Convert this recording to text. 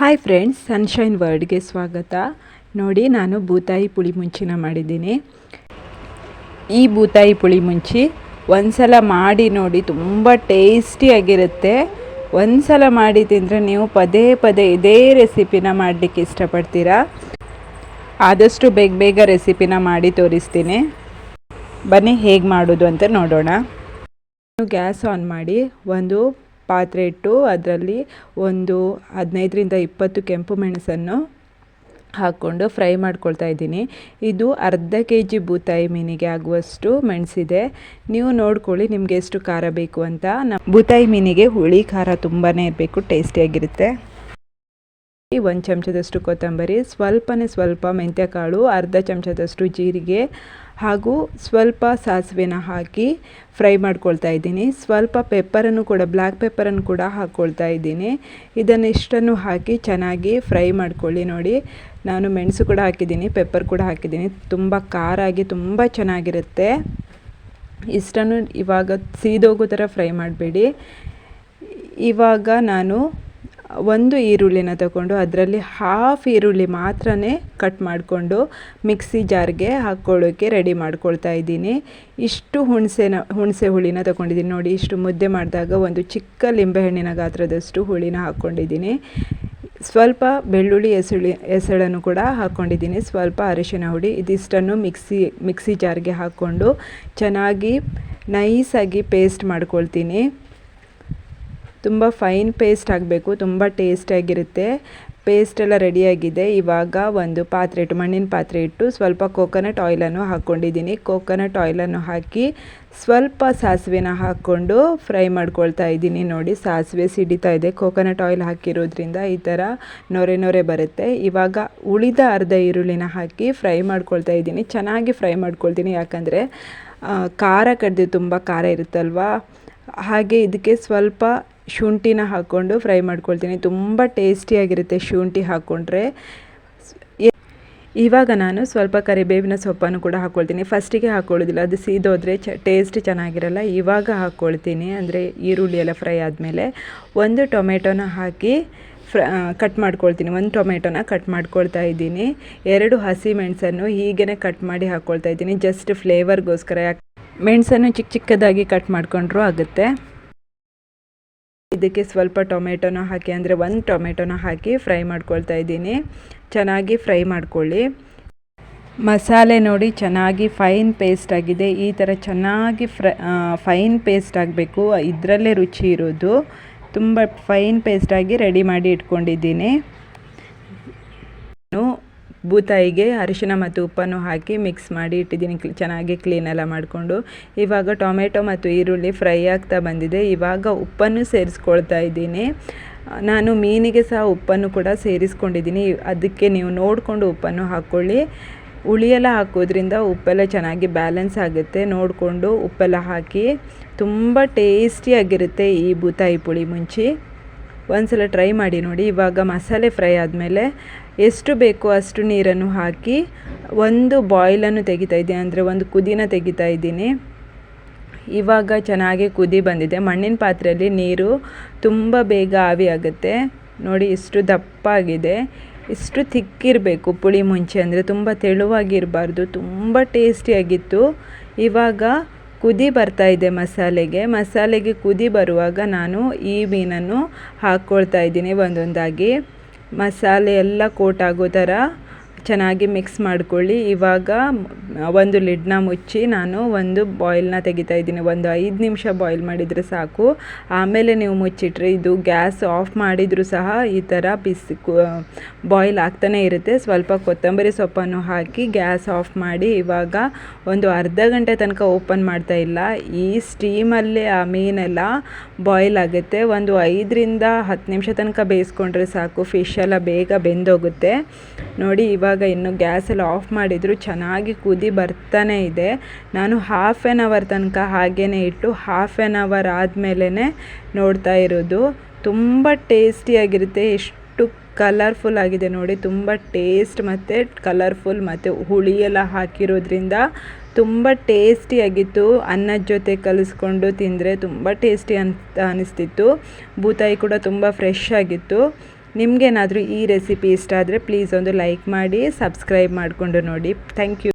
Hi friends sunshine ವರ್ಡ್ಗೆ ಸ್ವಾಗತ. ನೋಡಿ, ನಾನು ಬೂತಾಯಿ ಪುಳಿ ಮುಂಚಿನ ಮಾಡಿದ್ದೀನಿ. ಈ ಬೂತಾಯಿ ಪುಳಿ ಮುಂಚಿ ಒಂದ್ಸಲ ಮಾಡಿ ನೋಡಿ, ತುಂಬ ಟೇಸ್ಟಿಯಾಗಿರುತ್ತೆ ಒಂದ್ಸಲ ಮಾಡಿ ತಿಂದರೆ ನೀವು ಪದೇ ಪದೇ ಇದೇ ರೆಸಿಪಿನ ಮಾಡಲಿಕ್ಕೆ ಇಷ್ಟಪಡ್ತೀರಾ? ಆದಷ್ಟು ಬೇಗ ಬೇಗ ರೆಸಿಪಿನ ಮಾಡಿ ತೋರಿಸ್ತೀನಿ. ಬನ್ನಿ, ಹೇಗೆ ಮಾಡೋದು ಅಂತ ನೋಡೋಣ. ಗ್ಯಾಸ್ ಆನ್ ಮಾಡಿ ಒಂದು ಪಾತ್ರೆ ಇಟ್ಟು ಅದರಲ್ಲಿ ಒಂದು ಹದಿನೈದರಿಂದ ಇಪ್ಪತ್ತು ಕೆಂಪು ಮೆಣಸನ್ನು ಹಾಕ್ಕೊಂಡು ಫ್ರೈ ಮಾಡ್ಕೊಳ್ತಾ ಇದ್ದೀನಿ. ಇದು ಅರ್ಧ ಕೆ ಜಿ ಬೂತಾಯಿ ಮೀನಿಗೆ ಆಗುವಷ್ಟು ಮೆಣಸಿದೆ. ನೀವು ನೋಡ್ಕೊಳ್ಳಿ ನಿಮಗೆ ಎಷ್ಟು ಖಾರ ಬೇಕು ಅಂತ. ನಮ್ಮ ಬೂತಾಯಿ ಮೀನಿಗೆ ಹುಳಿ ಖಾರ ತುಂಬಾ ಇರಬೇಕು, ಟೇಸ್ಟಿಯಾಗಿರುತ್ತೆ. ಒಂದು ಚಮಚದಷ್ಟು ಕೊತ್ತಂಬರಿ, ಸ್ವಲ್ಪನೇ ಸ್ವಲ್ಪ ಮೆಂತ್ಯಕಾಳು, ಅರ್ಧ ಚಮಚದಷ್ಟು ಜೀರಿಗೆ ಹಾಗೂ ಸ್ವಲ್ಪ ಸಾಸಿವೆನ ಹಾಕಿ ಫ್ರೈ ಮಾಡ್ಕೊಳ್ತಾ ಇದ್ದೀನಿ. ಸ್ವಲ್ಪ ಪೆಪ್ಪರನ್ನು ಕೂಡ ಬ್ಲ್ಯಾಕ್ ಪೆಪ್ಪರನ್ನು ಕೂಡ ಹಾಕ್ಕೊಳ್ತಾ ಇದ್ದೀನಿ. ಇದನ್ನಿಷ್ಟನ್ನು ಹಾಕಿ ಚೆನ್ನಾಗಿ ಫ್ರೈ ಮಾಡ್ಕೊಳ್ಳಿ ನೋಡಿ. ನಾನು ಮೆಣಸು ಕೂಡ ಹಾಕಿದ್ದೀನಿ, ಪೆಪ್ಪರ್ ಕೂಡ ಹಾಕಿದ್ದೀನಿ. ತುಂಬ ಖಾರ ಆಗಿ ತುಂಬ ಚೆನ್ನಾಗಿರುತ್ತೆ. ಇಷ್ಟನ್ನು ಇವಾಗ ಸೀದೋಗೋ ಥರ ಫ್ರೈ ಮಾಡಬೇಡಿ. ಇವಾಗ ನಾನು ಒಂದು ಈರುಳ್ಳಿನ ತಗೊಂಡು ಅದರಲ್ಲಿ ಹಾಫ್ ಈರುಳ್ಳಿ ಮಾತ್ರ ಕಟ್ ಮಾಡಿಕೊಂಡು ಮಿಕ್ಸಿ ಜಾರ್ಗೆ ಹಾಕ್ಕೊಳ್ಳೋಕ್ಕೆ ರೆಡಿ ಮಾಡ್ಕೊಳ್ತಾ ಇದ್ದೀನಿ. ಇಷ್ಟು ಹುಣಸೆನ, ಹುಣಸೆ ಹುಳಿನ ತಗೊಂಡಿದ್ದೀನಿ. ನೋಡಿ, ಇಷ್ಟು ಮುದ್ದೆ ಮಾಡಿದಾಗ ಒಂದು ಚಿಕ್ಕ ಲಿಂಬೆಹಣ್ಣಿನ ಗಾತ್ರದಷ್ಟು ಹುಳಿನ ಹಾಕ್ಕೊಂಡಿದ್ದೀನಿ. ಸ್ವಲ್ಪ ಬೆಳ್ಳುಳ್ಳಿ ಎಸುಳಿ, ಎಸಳನ್ನು ಕೂಡ ಹಾಕ್ಕೊಂಡಿದ್ದೀನಿ. ಸ್ವಲ್ಪ ಅರಿಶಿನ ಹುಡಿ ಇದಿಷ್ಟನ್ನು ಮಿಕ್ಸಿ ಮಿಕ್ಸಿ ಜಾರ್ಗೆ ಹಾಕ್ಕೊಂಡು ಚೆನ್ನಾಗಿ ನೈಸಾಗಿ ಪೇಸ್ಟ್ ಮಾಡ್ಕೊಳ್ತೀನಿ. ತುಂಬ ಫೈನ್ ಪೇಸ್ಟ್ ಆಗಬೇಕು, ತುಂಬ ಟೇಸ್ಟಿಯಾಗಿರುತ್ತೆ ಪೇಸ್ಟ್ ಎಲ್ಲ ರೆಡಿಯಾಗಿದೆ ಇವಾಗ ಒಂದು ಪಾತ್ರೆ ಇಟ್ಟು, ಮಣ್ಣಿನ ಪಾತ್ರೆ ಇಟ್ಟು ಸ್ವಲ್ಪ ಕೋಕೋನಟ್ ಆಯಿಲನ್ನು ಹಾಕ್ಕೊಂಡಿದ್ದೀನಿ ಕೋಕೋನಟ್ ಆಯಿಲನ್ನು ಹಾಕಿ ಸ್ವಲ್ಪ ಸಾಸಿವೆನ ಹಾಕ್ಕೊಂಡು ಫ್ರೈ ಮಾಡ್ಕೊಳ್ತಾ ಇದ್ದೀನಿ ನೋಡಿ. ಸಾಸಿವೆ ಸಿಡಿತಾ ಇದೆ. ಕೋಕೋನಟ್ ಆಯಿಲ್ ಹಾಕಿರೋದ್ರಿಂದ ಈ ಥರ ನೊರೆ ನೊರೆ ಬರುತ್ತೆ. ಇವಾಗ ಉಳಿದ ಅರ್ಧ ಈರುಳ್ಳಿನ ಹಾಕಿ ಫ್ರೈ ಮಾಡ್ಕೊಳ್ತಾ ಇದ್ದೀನಿ. ಚೆನ್ನಾಗಿ ಫ್ರೈ ಮಾಡ್ಕೊಳ್ತೀನಿ. ಯಾಕಂದರೆ ಖಾರ ಕಡ್ದು ತುಂಬ ಖಾರ ಇರುತ್ತಲ್ವ? ಹಾಗೆ ಇದಕ್ಕೆ ಸ್ವಲ್ಪ ಶುಂಠಿನ ಹಾಕ್ಕೊಂಡು ಫ್ರೈ ಮಾಡ್ಕೊಳ್ತೀನಿ. ತುಂಬ ಟೇಸ್ಟಿಯಾಗಿರುತ್ತೆ ಶುಂಠಿ ಹಾಕ್ಕೊಂಡ್ರೆ. ಇವಾಗ ನಾನು ಸ್ವಲ್ಪ ಕರಿಬೇವಿನ ಸೊಪ್ಪನ್ನು ಕೂಡ ಹಾಕ್ಕೊಳ್ತೀನಿ. ಫಸ್ಟಿಗೆ ಹಾಕ್ಕೊಳ್ಳೋದಿಲ್ಲ ಅದು ಸೀದೋದ್ರೆ ಚ ಟೇಸ್ಟ್ ಚೆನ್ನಾಗಿರಲ್ಲ. ಇವಾಗ ಹಾಕ್ಕೊಳ್ತೀನಿ, ಅಂದರೆ ಈರುಳ್ಳಿ ಎಲ್ಲ ಫ್ರೈ ಆದಮೇಲೆ ಒಂದು ಟೊಮೆಟೊನ ಹಾಕಿ ಫ್ರ ಕಟ್ ಮಾಡ್ಕೊಳ್ತೀನಿ. ಒಂದು ಟೊಮೆಟೊನ ಕಟ್ ಮಾಡ್ಕೊಳ್ತಾ ಇದ್ದೀನಿ. ಎರಡು ಹಸಿ ಮೆಣಸನ್ನು ಹೀಗೇ ಕಟ್ ಮಾಡಿ ಹಾಕ್ಕೊಳ್ತಾ ಇದ್ದೀನಿ. ಜಸ್ಟ್ ಫ್ಲೇವರ್ಗೋಸ್ಕರ ಯಾಕೆ, ಮೆಣಸನ್ನು ಚಿಕ್ಕ ಚಿಕ್ಕದಾಗಿ ಕಟ್ ಮಾಡಿಕೊಂಡ್ರೂ ಆಗುತ್ತೆ. ಇದಕ್ಕೆ ಸ್ವಲ್ಪ ಟೊಮೆಟೊನ ಹಾಕಿ, ಅಂದರೆ ಒಂದು ಟೊಮೆಟೊನ ಹಾಕಿ ಫ್ರೈ ಮಾಡ್ಕೊಳ್ತಾ ಇದ್ದೀನಿ. ಚೆನ್ನಾಗಿ ಫ್ರೈ ಮಾಡ್ಕೊಳ್ಳಿ. ಮಸಾಲೆ ನೋಡಿ ಚೆನ್ನಾಗಿ ಫೈನ್ ಪೇಸ್ಟ್ ಆಗಿದೆ. ಈ ಥರ ಚೆನ್ನಾಗಿ ಫ್ರೈ ಫೈನ್ ಪೇಸ್ಟ್ ಆಗಬೇಕು. ಇದರಲ್ಲೇ ರುಚಿ ಇರೋದು. ತುಂಬ ಫೈನ್ ಪೇಸ್ಟಾಗಿ ರೆಡಿ ಮಾಡಿ ಇಟ್ಕೊಂಡಿದ್ದೀನಿ. ಬೂತಾಯಿಗೆ ಅರಿಶಿನ ಮತ್ತು ಉಪ್ಪನ್ನು ಹಾಕಿ ಮಿಕ್ಸ್ ಮಾಡಿ ಇಟ್ಟಿದ್ದೀನಿ. ಚೆನ್ನಾಗಿ ಕ್ಲೀನೆಲ್ಲ ಮಾಡಿಕೊಂಡು. ಇವಾಗ ಟೊಮೆಟೊ ಮತ್ತು ಈರುಳ್ಳಿ ಫ್ರೈ ಆಗ್ತಾ ಬಂದಿದೆ. ಇವಾಗ ಉಪ್ಪನ್ನು ಸೇರಿಸ್ಕೊಳ್ತಾ ಇದ್ದೀನಿ. ನಾನು ಮೀನಿಗೆ ಸಹ ಉಪ್ಪನ್ನು ಕೂಡ ಸೇರಿಸ್ಕೊಂಡಿದ್ದೀನಿ. ಅದಕ್ಕೆ ನೀವು ನೋಡಿಕೊಂಡು ಉಪ್ಪನ್ನು ಹಾಕ್ಕೊಳ್ಳಿ. ಹುಳಿಯೆಲ್ಲ ಹಾಕೋದ್ರಿಂದ ಉಪ್ಪೆಲ್ಲ ಚೆನ್ನಾಗಿ ಬ್ಯಾಲೆನ್ಸ್ ಆಗುತ್ತೆ. ನೋಡಿಕೊಂಡು ಉಪ್ಪೆಲ್ಲ ಹಾಕಿ ತುಂಬ ಟೇಸ್ಟಿಯಾಗಿರುತ್ತೆ ಈ ಬೂತಾಯಿ ಪುಳಿ ಮುಂಚಿ. ಒಂದ್ಸಲ ಟ್ರೈ ಮಾಡಿ ನೋಡಿ. ಇವಾಗ ಮಸಾಲೆ ಫ್ರೈ ಆದಮೇಲೆ ಎಷ್ಟು ಬೇಕೋ ಅಷ್ಟು ನೀರನ್ನು ಹಾಕಿ ಒಂದು ಬಾಯ್ಲನ್ನು ತೆಗಿತಾ ಇದ್ದೀನಿ. ಅಂದರೆ ಒಂದು ಕುದಿನ ತೆಗಿತಾ ಇದ್ದೀನಿ. ಇವಾಗ ಚೆನ್ನಾಗಿ ಕುದಿ ಬಂದಿದೆ. ಮಣ್ಣಿನ ಪಾತ್ರೆಯಲ್ಲಿ ನೀರು ತುಂಬ ಬೇಗ ಆವಿ ಆಗುತ್ತೆ. ನೋಡಿ, ಇಷ್ಟು ದಪ್ಪ ಆಗಿದೆ. ಇಷ್ಟು ತಿಕ್ಕಿರಬೇಕು ಪುಳಿ ಮುಂಚೆ. ಅಂದರೆ ತುಂಬ ತೆಳುವಾಗಿರಬಾರ್ದು ತುಂಬ ಟೇಸ್ಟಿಯಾಗಿತ್ತು ಇವಾಗ ಕುದಿ ಬರ್ತಾ ಇದೆ ಮಸಾಲೆಗೆ. ಮಸಾಲೆಗೆ ಕುದಿ ಬರುವಾಗ ನಾನು ಈ ಮೀನನ್ನು ಹಾಕ್ಕೊಳ್ತಾ ಇದ್ದೀನಿ ಒಂದೊಂದಾಗಿ. ಮಸಾಲೆ ಎಲ್ಲ ಕೋಟ್ ಆಗೋ ಥರ ಚೆನ್ನಾಗಿ ಮಿಕ್ಸ್ ಮಾಡ್ಕೊಳ್ಳಿ. ಇವಾಗ ಒಂದು ಲಿಡ್ನ ಮುಚ್ಚಿ ನಾನು ಒಂದು ಬಾಯ್ಲ್ನ ತೆಗಿತಾ ಇದ್ದೀನಿ. ಒಂದು ಐದು ನಿಮಿಷ ಬಾಯ್ಲ್ ಮಾಡಿದರೆ ಸಾಕು. ಆಮೇಲೆ ನೀವು ಮುಚ್ಚಿಟ್ರೆ ಇದು ಗ್ಯಾಸ್ ಆಫ್ ಮಾಡಿದರೂ ಸಹ ಈ ಥರ ಬಿಸಿ ಬಾಯ್ಲ್ ಆಗ್ತಾನೆ ಇರುತ್ತೆ. ಸ್ವಲ್ಪ ಕೊತ್ತಂಬರಿ ಸೊಪ್ಪನ್ನು ಹಾಕಿ ಗ್ಯಾಸ್ ಆಫ್ ಮಾಡಿ ಇವಾಗ ಒಂದು ಅರ್ಧ ಗಂಟೆ ತನಕ ಓಪನ್ ಮಾಡ್ತಾ ಇಲ್ಲ. ಈ ಸ್ಟೀಮಲ್ಲೇ ಆ ಮೀನೆಲ್ಲ ಬಾಯ್ಲ್ ಆಗುತ್ತೆ. ಒಂದು ಐದರಿಂದ ಹತ್ತು ನಿಮಿಷ ತನಕ ಬೇಯಿಸ್ಕೊಂಡ್ರೆ ಸಾಕು. ಫಿಶ್ ಎಲ್ಲ ಬೇಗ ಬೆಂದೋಗುತ್ತೆ. ನೋಡಿ ಇವಾಗ ಇನ್ನು ಗ್ಯಾಸ್ ಎಲ್ಲ ಆಫ್ ಮಾಡಿದ್ರು ಚೆನ್ನಾಗಿ ಕುದಿ ಬರ್ತಾನೆ ಇದೆ. ನಾನು ಹಾಫ್ ಆ್ಯನ್ ಅವರ್ ತನಕ ಹಾಗೇ ಇಟ್ಟು ಹಾಫ್ ಆ್ಯನ್ ಅವರ್ ಆದಮೇಲೆ ನೋಡ್ತಾ ಇರೋದು. ತುಂಬ ಟೇಸ್ಟಿಯಾಗಿರುತ್ತೆ ಎಷ್ಟು ಕಲರ್ಫುಲ್ ಆಗಿದೆ ನೋಡಿ. ತುಂಬ ಟೇಸ್ಟ್ ಮತ್ತು ಕಲರ್ಫುಲ್ ಮತ್ತು ಹುಳಿ ಎಲ್ಲ ಹಾಕಿರೋದ್ರಿಂದ ತುಂಬ ಟೇಸ್ಟಿಯಾಗಿತ್ತು ಅನ್ನದ ಜೊತೆ ಕಲಿಸ್ಕೊಂಡು ತಿಂದರೆ ತುಂಬ ಟೇಸ್ಟಿ ಅಂತ ಅನಿಸ್ತಿತ್ತು. ಬೂತಾಯಿ ಕೂಡ ತುಂಬ ಫ್ರೆಶ್ ಆಗಿತ್ತು. ನಿಮಗೇನಾದರೂ ಈ ರೆಸಿಪಿ ಇಷ್ಟ ಆದರೆ ಪ್ಲೀಸ್ ಒಂದು ಲೈಕ್ ಮಾಡಿ ಸಬ್ಸ್ಕ್ರೈಬ್ ಮಾಡಿಕೊಂಡು ನೋಡಿ. Thank you